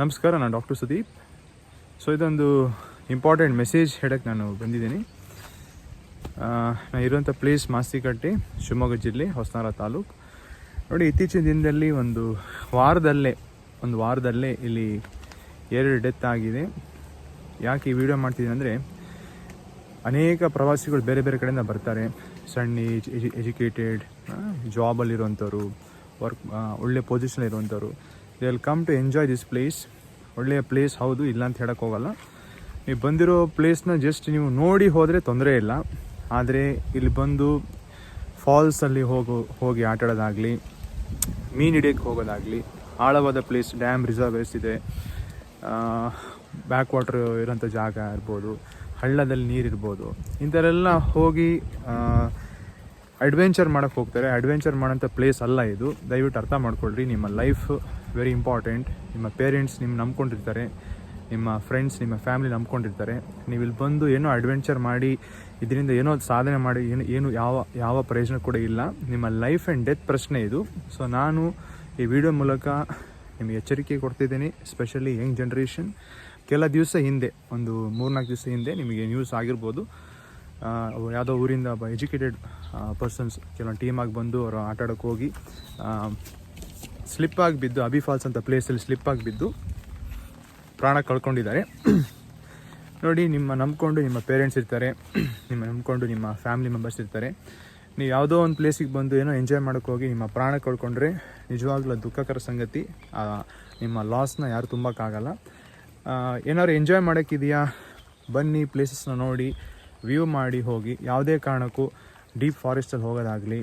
ನಮಸ್ಕಾರ, ನಾನು doctor Sudeep. So ಇದೊಂದು ಇಂಪಾರ್ಟೆಂಟ್ ಮೆಸೇಜ್ ಹೇಳಕ್ಕೆ ನಾನು ಬಂದಿದ್ದೀನಿ. ನಾನು ಇರುವಂಥ ಪ್ಲೇಸ್ ಮಾಸ್ತಿಕಟ್ಟೆ, ಶಿವಮೊಗ್ಗ ಜಿಲ್ಲೆ ಹೊಸನಾರ ತಾಲೂಕು. ನೋಡಿ, ಇತ್ತೀಚಿನ ದಿನದಲ್ಲಿ ಒಂದು ವಾರದಲ್ಲೇ ಒಂದು ವಾರದಲ್ಲೇ ಇಲ್ಲಿ ಎರಡು ಡೆತ್ ಆಗಿದೆ. ಯಾಕೆ ಈ ವಿಡಿಯೋ ಮಾಡ್ತಿದ್ದೀನಿ ಅಂದರೆ, ಅನೇಕ ಪ್ರವಾಸಿಗಳು ಬೇರೆ ಬೇರೆ ಕಡೆಯಿಂದ ಬರ್ತಾರೆ. ಸಣ್ಣ ಏಜ್ ಎಜುಕೇಟೆಡ್ ಜಾಬಲ್ಲಿರುವಂಥವ್ರು ವರ್ಕ್ ಒಳ್ಳೆ position ಇರುವಂಥವ್ರು they will come to enjoy this place ಒಳ್ಳೆಯ ಪ್ಲೇಸ್ ಹೌದು, ಇಲ್ಲ ಅಂತ ಹೇಳೋಕ್ಕೋಗಲ್ಲ ನೀವು ಬಂದಿರೋ ಪ್ಲೇಸ್ನ ಜಸ್ಟ್ ನೀವು ನೋಡಿ ಹೋದರೆ ತೊಂದರೆ ಇಲ್ಲ. ಆದರೆ ಇಲ್ಲಿ ಬಂದು ಫಾಲ್ಸಲ್ಲಿ ಹೋಗೋ, ಹೋಗಿ ಆಟ ಆಡೋದಾಗಲಿ, ಮೀನು ಹಿಡಿಯೋಕ್ಕೆ ಹೋಗೋದಾಗಲಿ, ಆಳವಾದ ಪ್ಲೇಸ್ ಡ್ಯಾಮ್ ರಿಸರ್ವೇಸ್ ಇದೆ ಬ್ಯಾಕ್ ವಾಟ್ರ್ ಇರೋಂಥ ಜಾಗ ಇರ್ಬೋದು, ಹಳ್ಳದಲ್ಲಿ ನೀರಿರ್ಬೋದು ಇಂಥವೆಲ್ಲ ಹೋಗಿ ಅಡ್ವೆಂಚರ್ ಮಾಡೋಕ್ಕೆ ಹೋಗ್ತಾರೆ. ಅಡ್ವೆಂಚರ್ ಮಾಡೋಂಥ ಪ್ಲೇಸ್ ಅಲ್ಲ ಇದು. ದಯವಿಟ್ಟು ಅರ್ಥ ಮಾಡ್ಕೊಳ್ರಿ. ನಿಮ್ಮ ಲೈಫ್ ವೆರಿ ಇಂಪಾರ್ಟೆಂಟ್. ನಿಮ್ಮ ಪೇರೆಂಟ್ಸ್ ನಿಮ್ಮ ನಂಬ್ಕೊಂಡಿರ್ತಾರೆ. ನಿಮ್ಮ ಫ್ರೆಂಡ್ಸ್, ನಿಮ್ಮ ಫ್ಯಾಮಿಲಿ ನಂಬ್ಕೊಂಡಿರ್ತಾರೆ. ನೀವು ಇಲ್ಲಿ ಬಂದು ಏನೋ ಅಡ್ವೆಂಚರ್ ಮಾಡಿ, ಇದರಿಂದ ಏನೋ ಸಾಧನೆ ಮಾಡಿ, ಏನು ಏನು ಯಾವ ಯಾವ ಪ್ರಯೋಜನ ಕೂಡ ಇಲ್ಲ. ನಿಮ್ಮ ಲೈಫ್ ಆ್ಯಂಡ್ ಡೆತ್ ಪ್ರಶ್ನೆ ಇದು. ಸೊ ನಾನು ಈ ವಿಡಿಯೋ ಮೂಲಕ ನಿಮಗೆ ಎಚ್ಚರಿಕೆ ಕೊಡ್ತಿದ್ದೀನಿ. ಸ್ಪೆಷಲಿ ಯಂಗ್ ಜನ್ರೇಷನ್ ಕೆಲ ದಿವಸ ಹಿಂದೆ, ಒಂದು ಮೂರ್ನಾಲ್ಕು ದಿವಸ ಹಿಂದೆ ನಿಮಗೆ ನ್ಯೂಸ್ ಆಗಿರ್ಬೋದು. ಯಾವುದೋ ಊರಿಂದ ಎಜುಕೇಟೆಡ್ ಪರ್ಸನ್ಸ್ ಕೆಲವೊಂದು ಟೀಮಾಗಿ ಬಂದು ಅವರು ಆಟ ಆಡೋಕ್ಕೆ ಹೋಗಿ ಸ್ಲಿಪ್ಪಾಗಿ ಬಿದ್ದು ಅಬಿ ಫಾಲ್ಸ್ ಅಂತ ಪ್ಲೇಸಲ್ಲಿ ಸ್ಲಿಪ್ಪಾಗಿ ಬಿದ್ದು ಪ್ರಾಣ ಕಳ್ಕೊಂಡಿದ್ದಾರೆ. ನೋಡಿ, ನಿಮ್ಮ ನಂಬ್ಕೊಂಡು ನಿಮ್ಮ ಪೇರೆಂಟ್ಸ್ ಇರ್ತಾರೆ, ನಿಮ್ಮ ನಂಬ್ಕೊಂಡು ನಿಮ್ಮ ಫ್ಯಾಮಿಲಿ ಮೆಂಬರ್ಸ್ ಇರ್ತಾರೆ. ನೀವು ಯಾವುದೋ ಒಂದು ಪ್ಲೇಸಿಗೆ ಬಂದು ಏನೋ ಎಂಜಾಯ್ ಮಾಡೋಕ್ಕೆ ಹೋಗಿ ನಿಮ್ಮ ಪ್ರಾಣ ಕಳ್ಕೊಂಡ್ರೆ ನಿಜವಾಗ್ಲೂ ದುಃಖಕರ ಸಂಗತಿ. ನಿಮ್ಮ ಲಾಸ್ನ ಯಾರು ತುಂಬಕ್ಕಾಗಲ್ಲ ಏನಾದ್ರು ಎಂಜಾಯ್ ಮಾಡೋಕ್ಕಿದೆಯಾ ಬನ್ನಿ ಪ್ಲೇಸಸ್ನ ನೋಡಿ. ವ್ಯೂ ಮಾಡಿ ಹೋಗಿ ಯಾವುದೇ ಕಾರಣಕ್ಕೂ ಡೀಪ್ ಫಾರೆಸ್ಟಲ್ಲಿ ಹೋಗೋದಾಗಲಿ,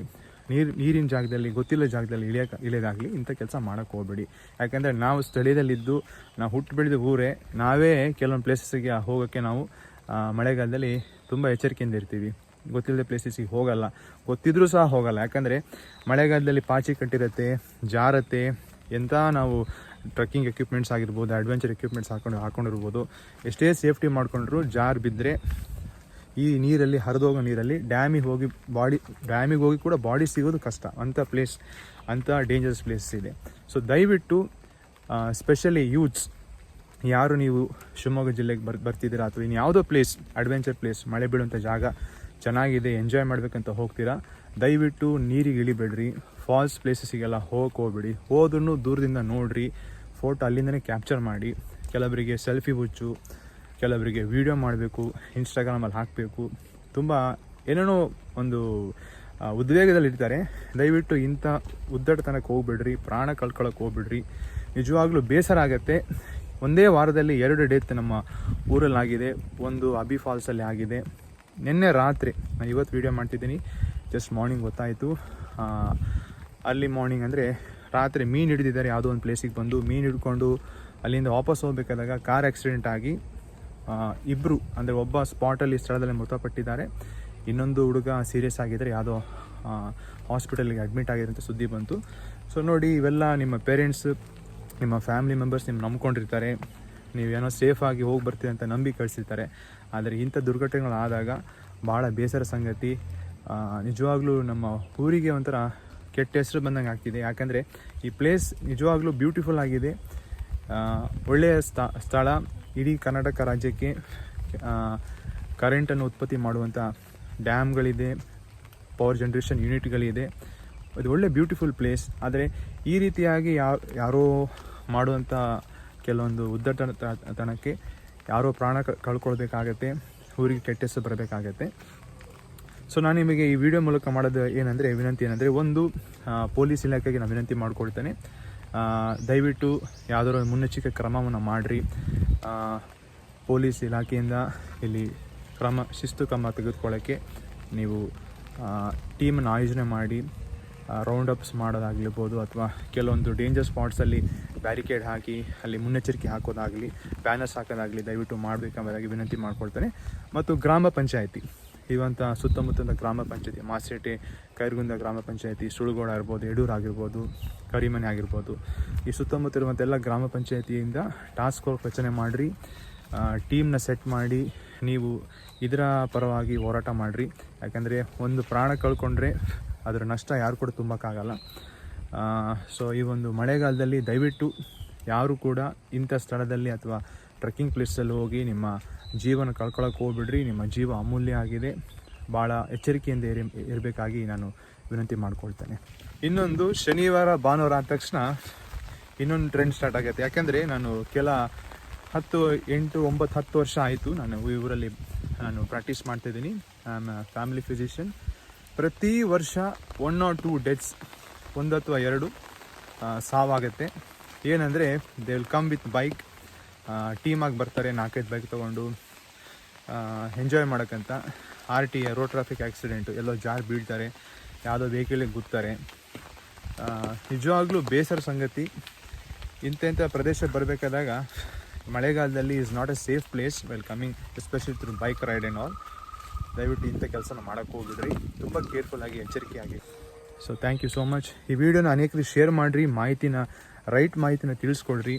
ನೀರು, ನೀರಿನ ಜಾಗದಲ್ಲಿ ಗೊತ್ತಿಲ್ಲ ಜಾಗದಲ್ಲಿ ಇಳಿಯೋಕೆ, ಇಳಿಯೋದಾಗಲಿ ಇಂಥ ಕೆಲಸ ಮಾಡೋಕ್ಕೆ ಹೋಗ್ಬೇಡಿ. ಯಾಕೆಂದರೆ ನಾವು ಸ್ಥಳೀಯದಲ್ಲಿದ್ದು ನಾವು ಹುಟ್ಟು ಬೆಳೆದ ಊರೇ, ನಾವೇ ಕೆಲವೊಂದು ಪ್ಲೇಸಸ್ಗೆ ಹೋಗೋಕ್ಕೆ ನಾವು ಮಳೆಗಾಲದಲ್ಲಿ ತುಂಬ ಎಚ್ಚರಿಕೆಯಿಂದ ಇರ್ತೀವಿ. ಗೊತ್ತಿಲ್ಲದ ಪ್ಲೇಸಸ್ಗೆ ಹೋಗಲ್ಲ. ಗೊತ್ತಿದ್ರೂ ಸಹ ಹೋಗಲ್ಲ. ಯಾಕಂದರೆ ಮಳೆಗಾಲದಲ್ಲಿ ಪಾಚಿ ಕಟ್ಟಿರುತ್ತೆ, ಜಾರತ್ತೆ ಎಂಥ ನಾವು ಟ್ರಕ್ಕಿಂಗ್ ಎಕ್ವಿಪ್ಮೆಂಟ್ಸ್ ಆಗಿರ್ಬೋದು ಅಡ್ವೆಂಚರ್ ಎಕ್ವಿಪ್ಮೆಂಟ್ಸ್ ಹಾಕೊಂಡು, ಹಾಕೊಂಡಿರ್ಬೋದು, ಎಷ್ಟೇ ಸೇಫ್ಟಿ ಮಾಡಿಕೊಂಡ್ರು ಜಾರ್ ಬಿದ್ದರೆ ಈ ನೀರಲ್ಲಿ, ಹರಿದೋಗೋ ನೀರಲ್ಲಿ ಡ್ಯಾಮಿಗೆ ಹೋಗಿ ಬಾಡಿ, ಡ್ಯಾಮಿಗೆ ಹೋಗಿ ಕೂಡ ಬಾಡಿ ಸಿಗೋದು ಕಷ್ಟ. ಅಂಥ ಪ್ಲೇಸ್, ಅಂಥ ಡೇಂಜರಸ್ ಪ್ಲೇಸ್ ಇದೆ. ಸೊ ದಯವಿಟ್ಟು ಸ್ಪೆಷಲಿ ಯೂತ್ಸ್ ಯಾರು ನೀವು ಶಿವಮೊಗ್ಗ ಜಿಲ್ಲೆಗೆ ಬರ್, ಬರ್ತಿದ್ದೀರಾ ಅಥವಾ ಇನ್ನು ಯಾವುದೋ ಪ್ಲೇಸ್ ಅಡ್ವೆಂಚರ್ ಪ್ಲೇಸ್ ಮಳೆ ಬೀಳುವಂಥ ಜಾಗ ಚೆನ್ನಾಗಿದೆ ಎಂಜಾಯ್ ಮಾಡಬೇಕಂತ ಹೋಗ್ತೀರಾ, ದಯವಿಟ್ಟು ನೀರಿಗೆ ಇಳಿಬೇಡ್ರಿ. ಫಾಲ್ಸ್ ಪ್ಲೇಸಸ್ಗೆಲ್ಲ ಹೋಗಕ್ಕೆ ಹೋಗ್ಬೇಡಿ. ಹೋದ್ರೂ ದೂರದಿಂದ ನೋಡ್ರಿ. ಫೋಟೋ ಅಲ್ಲಿಂದನೇ ಕ್ಯಾಪ್ಚರ್ ಮಾಡಿ. ಕೆಲವರಿಗೆ ಸೆಲ್ಫಿ ಹುಚ್ಚು. ಕೆಲವರಿಗೆ ವಿಡಿಯೋ ಮಾಡಬೇಕು ಇನ್ಸ್ಟಾಗ್ರಾಮಲ್ಲಿ ಹಾಕಬೇಕು. ತುಂಬ ಏನೇನೋ ಒಂದು ಉದ್ವೇಗದಲ್ಲಿರ್ತಾರೆ ದಯವಿಟ್ಟು ಇಂಥ ಉದ್ದಟತನಕ್ಕೆ ಹೋಗ್ಬಿಡ್ರಿ, ಪ್ರಾಣ ಕಳ್ಕೊಳಕ್ಕೆ ಹೋಗ್ಬಿಡ್ರಿ. ನಿಜವಾಗ್ಲೂ ಬೇಸರ ಆಗುತ್ತೆ. ಒಂದೇ ವಾರದಲ್ಲಿ ಎರಡು ಡೇತ್ ನಮ್ಮ ಊರಲ್ಲಾಗಿದೆ ಒಂದು ಅಬಿ ಫಾಲ್ಸಲ್ಲಿ ಆಗಿದೆ. ನಿನ್ನೆ ರಾತ್ರಿ ನಾನು ಇವತ್ತು ವೀಡಿಯೋ ಮಾಡ್ತಿದ್ದೀನಿ. ಜಸ್ಟ್ ಮಾರ್ನಿಂಗ್ ಗೊತ್ತಾಯಿತು. ಅರ್ಲಿ ಮಾರ್ನಿಂಗ್ ಅಂದರೆ ರಾತ್ರಿ ಮೀನು ಹಿಡಿದಿದ್ದಾರೆ. ಯಾವುದೋ ಒಂದು ಪ್ಲೇಸಿಗೆ ಬಂದು ಮೀನು ಹಿಡ್ಕೊಂಡು ಅಲ್ಲಿಂದ ವಾಪಸ್ ಹೋಗ್ಬೇಕಾದಾಗ ಕಾರ್ ಆಕ್ಸಿಡೆಂಟ್ ಆಗಿ ಇಬ್ಬರು ಅಂದರೆ ಒಬ್ಬ ಸ್ಪಾಟಲ್ಲಿ ಸ್ಥಳದಲ್ಲಿ ಮೃತಪಟ್ಟಿದ್ದಾರೆ. ಇನ್ನೊಂದು ಹುಡುಗ ಸೀರಿಯಸ್ ಆಗಿದ್ದರೆ ಯಾವುದೋ ಹಾಸ್ಪಿಟಲ್ಗೆ ಅಡ್ಮಿಟ್ ಆಗಿರೋಂಥ ಸುದ್ದಿ ಬಂತು. ಸೊ ನೋಡಿ, ಇವೆಲ್ಲ ನಿಮ್ಮ ಪೇರೆಂಟ್ಸ್ ನಿಮ್ಮ ಫ್ಯಾಮಿಲಿ ಮೆಂಬರ್ಸ್ ನಿಮ್ಮ ನಂಬ್ಕೊಂಡಿರ್ತಾರೆ. ನೀವೇನೋ ಸೇಫಾಗಿ ಹೋಗಿ ಬರ್ತೀರಿ ಅಂತ ನಂಬಿ ಕಳಿಸಿರ್ತಾರೆ. ಆದರೆ ಇಂಥ ದುರ್ಘಟನೆಗಳಾದಾಗ ಭಾಳ ಬೇಸರ ಸಂಗತಿ. ನಿಜವಾಗ್ಲೂ ನಮ್ಮ ಊರಿಗೆ ಒಂಥರ ಕೆಟ್ಟ ಹೆಸರು ಬಂದಂಗೆ ಆಗ್ತಿದೆ ಯಾಕಂದರೆ ಈ ಪ್ಲೇಸ್ ನಿಜವಾಗ್ಲೂ ಬ್ಯೂಟಿಫುಲ್ ಆಗಿದೆ. ಒಳ್ಳೆಯ ಸ್ಥ, ಸ್ಥಳ ಇಡೀ ಕರ್ನಾಟಕ ರಾಜ್ಯಕ್ಕೆ ಕರೆಂಟನ್ನು ಉತ್ಪತ್ತಿ ಮಾಡುವಂಥ ಡ್ಯಾಮ್ಗಳಿದೆ ಪವರ್ ಜನ್ರೇಷನ್ ಯೂನಿಟ್ಗಳಿದೆ ಅದು ಒಳ್ಳೆ ಬ್ಯೂಟಿಫುಲ್ ಪ್ಲೇಸ್ ಆದರೆ ಈ ರೀತಿಯಾಗಿ ಯಾವ ಯಾರೋ ಮಾಡುವಂಥ ಕೆಲವೊಂದು ಉದ್ದಟತನಕ್ಕೆ ಯಾರೋ ಪ್ರಾಣ ಕಳ್ಕೊಳ್ಬೇಕಾಗತ್ತೆ, ಊರಿಗೆ ಕೆಟ್ಟ ಹೆಸರು ಬರಬೇಕಾಗತ್ತೆ. ಸೊ ನಾನು ನಿಮಗೆ ಈ ವಿಡಿಯೋ ಮೂಲಕ ಮಾಡೋದು ಏನಂದರೆ, ವಿನಂತಿ ಏನಂದರೆ, ಒಂದು ಪೊಲೀಸ್ ಇಲಾಖೆಗೆ ನಾನು ವಿನಂತಿ ಮಾಡಿಕೊಳ್ತೇನೆ. ದಯವಿಟ್ಟು ಯಾವುದಾದ್ರು ಮುನ್ನೆಚ್ಚರಿಕೆ ಕ್ರಮವನ್ನು ಮಾಡಿರಿ. ಪೊಲೀಸ್ ಇಲಾಖೆಯಿಂದ ಇಲ್ಲಿ ಕ್ರಮ, ಶಿಸ್ತು ಕ್ರಮ ತೆಗೆದುಕೊಳ್ಳೋಕ್ಕೆ ನೀವು ಟೀಮನ್ನು ಆಯೋಜನೆ ಮಾಡಿ ರೌಂಡ್ ಅಪ್ಸ್ ಮಾಡೋದಾಗಿರ್ಬೋದು ಅಥವಾ ಕೆಲವೊಂದು ಡೇಂಜರ್ ಸ್ಪಾಟ್ಸಲ್ಲಿ ಬ್ಯಾರಿಕೇಡ್ ಹಾಕಿ, ಅಲ್ಲಿ ಮುನ್ನೆಚ್ಚರಿಕೆ ಹಾಕೋದಾಗಲಿ ಬ್ಯಾನರ್ಸ್ ಹಾಕೋದಾಗಲಿ ದಯವಿಟ್ಟು ಮಾಡಬೇಕೆಂಬುದಾಗಿ ವಿನಂತಿ ಮಾಡ್ಕೊಳ್ತೇನೆ. ಮತ್ತು ಗ್ರಾಮ ಪಂಚಾಯತಿ. ಇವಂಥ ಸುತ್ತಮುತ್ತಲ ಗ್ರಾಮ ಪಂಚಾಯತಿ ಮಾಸೇಟೆ ಕೈರ್ಗುಂದ ಗ್ರಾಮ ಪಂಚಾಯತಿ, ಸುಳುಗೋಡ ಇರ್ಬೋದು ಯಡೂರು ಆಗಿರ್ಬೋದು, ಕರಿಮನೆ ಆಗಿರ್ಬೋದು, ಈ ಸುತ್ತಮುತ್ತ ಇರುವಂಥ ಎಲ್ಲ ಗ್ರಾಮ ಪಂಚಾಯತಿಯಿಂದ ಟಾಸ್ಕ್ ಫೋರ್ಸ್ ರಚನೆ ಮಾಡಿರಿ ಟೀಮ್ನ ಸೆಟ್ ಮಾಡಿ, ನೀವು ಇದರ ಪರವಾಗಿ ಹೋರಾಟ ಮಾಡಿರಿ. ಯಾಕಂದರೆ ಒಂದು ಪ್ರಾಣ ಕಳ್ಕೊಂಡ್ರೆ ಅದರ ನಷ್ಟ ಯಾರು ಕೂಡ ತುಂಬಕ್ಕಾಗಲ್ಲ. ಸೊ ಈ ಒಂದು ಮಳೆಗಾಲದಲ್ಲಿ ದಯವಿಟ್ಟು ಯಾರು ಕೂಡ ಇಂಥ ಸ್ಥಳದಲ್ಲಿ ಅಥವಾ ಟ್ರೆಕ್ಕಿಂಗ್ ಪ್ಲೇಸಲ್ಲಿ ಹೋಗಿ ನಿಮ್ಮ ಜೀವನ ಕಳ್ಕೊಳ್ಳೋಕೆ ಹೋಗ್ಬಿಡ್ರಿ, ನಿಮ್ಮ ಜೀವ ಅಮೂಲ್ಯ ಆಗಿದೆ. ಭಾಳ ಎಚ್ಚರಿಕೆಯಿಂದ ಇರಿ, ಇರಬೇಕಾಗಿ ನಾನು ವಿನಂತಿ ಮಾಡ್ಕೊಳ್ತೇನೆ. ಇನ್ನೊಂದು ಶನಿವಾರ, ಭಾನುವಾರ ಆದ ತಕ್ಷಣ ಇನ್ನೊಂದು ಟ್ರೆಂಡ್ ಸ್ಟಾರ್ಟ್ ಆಗುತ್ತೆ ಯಾಕೆಂದರೆ ನಾನು ಕೆಲ ಹತ್ತು, ಎಂಟು, ಒಂಬತ್ತು, ಹತ್ತು ವರ್ಷ ಆಯಿತು ನಾನು ಈ ಊರಲ್ಲಿ ನಾನು ಪ್ರಾಕ್ಟೀಸ್ ಮಾಡ್ತಾಯಿದ್ದೀನಿ ಫ್ಯಾಮಿಲಿ ಫಿಸಿಷಿಯನ್ ಪ್ರತಿ ವರ್ಷ ಒನ್ ಆರ್ ಟೂ ಡೆತ್ಸ್ ಒಂದು ಅಥವಾ ಎರಡು ಸಾವಾಗುತ್ತೆ. ಏನಂದರೆ they will come with bike ಟೀಮಾಗಿ ಬರ್ತಾರೆ, ನಾಲ್ಕೈದು ಬೈಕ್ ತೊಗೊಂಡು enjoy ಮಾಡೋಕ್ಕಂತ. R T road traffic accident ಎಲ್ಲೋ ಜಾರ್ ಬೀಳ್ತಾರೆ, ಯಾವುದೋ ವೆಹಿಕಲಿಗೆ ಗುತ್ತಾರೆ ನಿಜವಾಗ್ಲೂ ಬೇಸರ ಸಂಗತಿ. ಇಂಥ ಪ್ರದೇಶ ಬರಬೇಕಾದಾಗ, ಮಳೆಗಾಲದಲ್ಲಿ is not a safe place well coming especially through bike ride and all ದಯವಿಟ್ಟು ಇಂಥ ಕೆಲಸನ ಮಾಡೋಕ್ಕೆ ಹೋಗಿಬಿಡ್ರಿ. ತುಂಬ ಕೇರ್ಫುಲ್ಲಾಗಿ ಎಚ್ಚರಿಕೆಯಾಗಿ so thank you so much ಈ ವಿಡಿಯೋನ ಅನೇಕರಿಗೆ ಶೇರ್ ಮಾಡಿರಿ, ಮಾಹಿತಿನ ರೈಟ್ ಮಾಹಿತಿನ ತಿಳಿಸ್ಕೊಡ್ರಿ